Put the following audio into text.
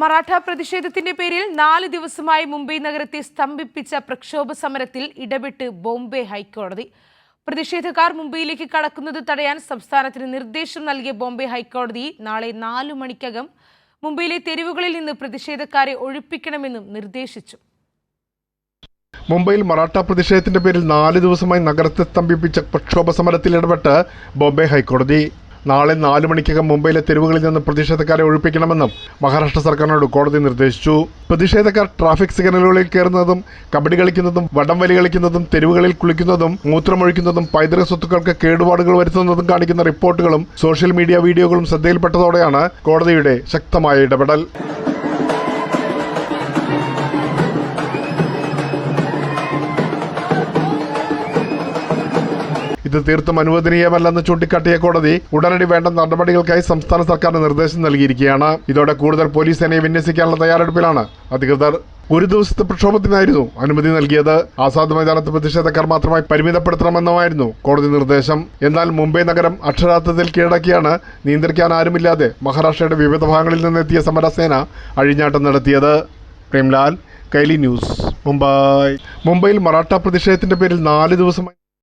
മറാഠ പ്രതിഷേധത്തിന്റെ പേരിൽ നാല് ദിവസമായി മുംബൈ നഗരത്തെ സ്തംഭിപ്പിച്ച പ്രക്ഷോഭ സമരത്തിൽ ഇടപെട്ട് ബോംബെ ഹൈക്കോടതി. പ്രതിഷേധക്കാർ മുംബൈയിലേക്ക് കടക്കുന്നത് തടയാൻ സംസ്ഥാനത്തിന് നിർദ്ദേശം നൽകിയ ബോംബെ ഹൈക്കോടതി നാളെ നാലു മണിക്കകം മുംബൈയിലെ തെരുവുകളിൽ നിന്ന് പ്രതിഷേധക്കാരെ ഒഴിപ്പിക്കണമെന്നും നിർദ്ദേശിച്ചു. മുംബൈയിൽ മറാഠ പ്രതിഷേധത്തിന്റെ പേരിൽ നാല് ദിവസമായി നഗരത്തെ സ്തംഭിപ്പിച്ച പ്രക്ഷോഭ സമരത്തിൽ ഇടപെട്ട് ബോംബെ ഹൈക്കോടതി. നാളെ നാല് മണിക്കകം മുംബൈയിലെ തെരുവുകളിൽ നിന്ന് പ്രതിഷേധക്കാരെ ഒഴിപ്പിക്കണമെന്നും മഹാരാഷ്ട്ര സർക്കാരിനോട് കോടതി നിർദ്ദേശിച്ചു. പ്രതിഷേധക്കാർ ട്രാഫിക് സിഗ്നലുകളിൽ കയറുന്നതും കബഡി കളിക്കുന്നതും വടം വലി കളിക്കുന്നതും തെരുവുകളിൽ കുളിക്കുന്നതും മൂത്രമൊഴിക്കുന്നതും പൈതൃക സ്വത്തുക്കൾക്ക് കേടുപാടുകൾ വരുത്തുന്നതും കാണിക്കുന്ന റിപ്പോർട്ടുകളും സോഷ്യൽ മീഡിയ വീഡിയോകളും ശ്രദ്ധയിൽപ്പെട്ടതോടെയാണ് കോടതിയുടെ ശക്തമായ ഇടപെടൽ. ഇത് തീർത്തും അനുവദനീയമല്ലെന്ന് ചൂണ്ടിക്കാട്ടിയ കോടതി ഉടനടി വേണ്ട നടപടികൾക്കായി സംസ്ഥാന സർക്കാരിന് നിർദ്ദേശം നൽകിയിരിക്കുകയാണ്. ഇതോടെ കൂടുതൽ പോലീസ് സേനയെ വിന്യസിക്കാനുള്ള തയ്യാറെടുപ്പിലാണ് അധികൃതർ. ഒരു ദിവസത്തെ പ്രക്ഷോഭത്തിനായിരുന്നു അനുമതി നൽകിയത്. ആസാദ് മൈതാനത്ത് പ്രതിഷേധക്കാർ മാത്രമായി പരിമിതപ്പെടുത്തണമെന്നുമായിരുന്നു കോടതി നിർദ്ദേശം. എന്നാൽ മുംബൈ നഗരം അക്ഷരാർത്ഥത്തിൽ കീഴടക്കിയാണ് നിയന്ത്രിക്കാൻ ആരുമില്ലാതെ മഹാരാഷ്ട്രയുടെ വിവിധ ഭാഗങ്ങളിൽ നിന്നെത്തിയ സമരസേന അഴിഞ്ഞാട്ടം നടത്തിയത്. പ്രേംലാൽ കൈലി ന്യൂസ് മുംബൈ. മുംബൈയിൽ മറാഠ പ്രതിഷേധത്തിന്റെ പേരിൽ നാല് ദിവസമായി